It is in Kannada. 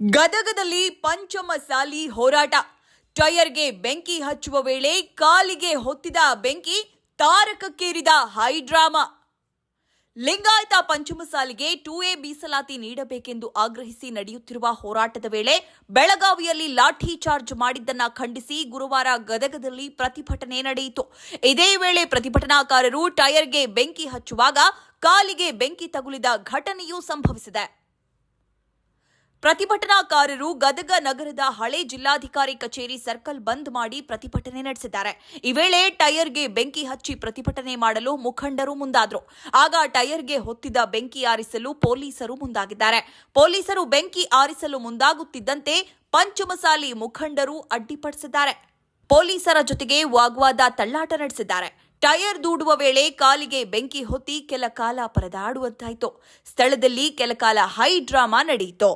ಗದಗದಲ್ಲಿ ಪಂಚಮಸಾಲಿ ಹೋರಾಟ. ಟೈರ್ಗೆ ಬೆಂಕಿ ಹಚ್ಚುವ ವೇಳೆ ಕಾಲಿಗೆ ಹೊತ್ತಿದ ಬೆಂಕಿ ತಾರಕಕ್ಕೇರಿದ ಹೈಡ್ರಾಮಾ. ಲಿಂಗಾಯತ ಪಂಚಮಸಾಲಿಗೆ ಟೂ ಎ ಮೀಸಲಾತಿ ನೀಡಬೇಕೆಂದು ಆಗ್ರಹಿಸಿ ನಡೆಯುತ್ತಿರುವ ಹೋರಾಟದ ವೇಳೆ ಬೆಳಗಾವಿಯಲ್ಲಿ ಲಾಠಿ ಚಾರ್ಜ್ ಮಾಡಿದ್ದನ್ನ ಖಂಡಿಸಿ ಗುರುವಾರ ಗದಗದಲ್ಲಿ ಪ್ರತಿಭಟನೆ ನಡೆಯಿತು. ಇದೇ ವೇಳೆ ಪ್ರತಿಭಟನಾಕಾರರು ಟೈರ್ಗೆ ಬೆಂಕಿ ಹಚ್ಚುವಾಗ ಕಾಲಿಗೆ ಬೆಂಕಿ ತಗುಲಿದ ಘಟನೆಯೂ ಸಂಭವಿಸಿದೆ. ಪ್ರತಿಭಟನಾಕಾರರು ಗದಗ ನಗರದ ಹಳೆ ಜಿಲ್ಲಾಧಿಕಾರಿ ಕಚೇರಿ ಸರ್ಕಲ್ ಬಂದ್ ಮಾಡಿ ಪ್ರತಿಭಟನೆ ನಡೆಸಿದ್ದಾರೆ. ಈ ವೇಳೆ ಟೈರ್ಗೆ ಬೆಂಕಿ ಹಚ್ಚಿ ಪ್ರತಿಭಟನೆ ಮಾಡಲು ಮುಖಂಡರು ಮುಂದಾದರು. ಆಗ ಟೈರ್ಗೆ ಹೊತ್ತಿದ ಬೆಂಕಿ ಆರಿಸಲು ಪೊಲೀಸರು ಮುಂದಾಗಿದ್ದಾರೆ. ಪೊಲೀಸರು ಬೆಂಕಿ ಆರಿಸಲು ಮುಂದಾಗುತ್ತಿದ್ದಂತೆ ಪಂಚಮಸಾಲಿ ಮುಖಂಡರು ಅಡ್ಡಿಪಡಿಸಿದ್ದಾರೆ. ಪೊಲೀಸರ ಜೊತೆಗೆ ವಾಗ್ವಾದ ತಳ್ಳಾಟ ನಡೆಸಿದ್ದಾರೆ. ಟೈರ್ ದೂಡುವ ವೇಳೆ ಕಾಲಿಗೆ ಬೆಂಕಿ ಹೊತ್ತಿ ಕೆಲ ಕಾಲ ಪರದಾಡುವಂತಾಯಿತು. ಸ್ಥಳದಲ್ಲಿ ಕೆಲ ಕಾಲ ಹೈ ಡ್ರಾಮಾ ನಡೆಯಿತು.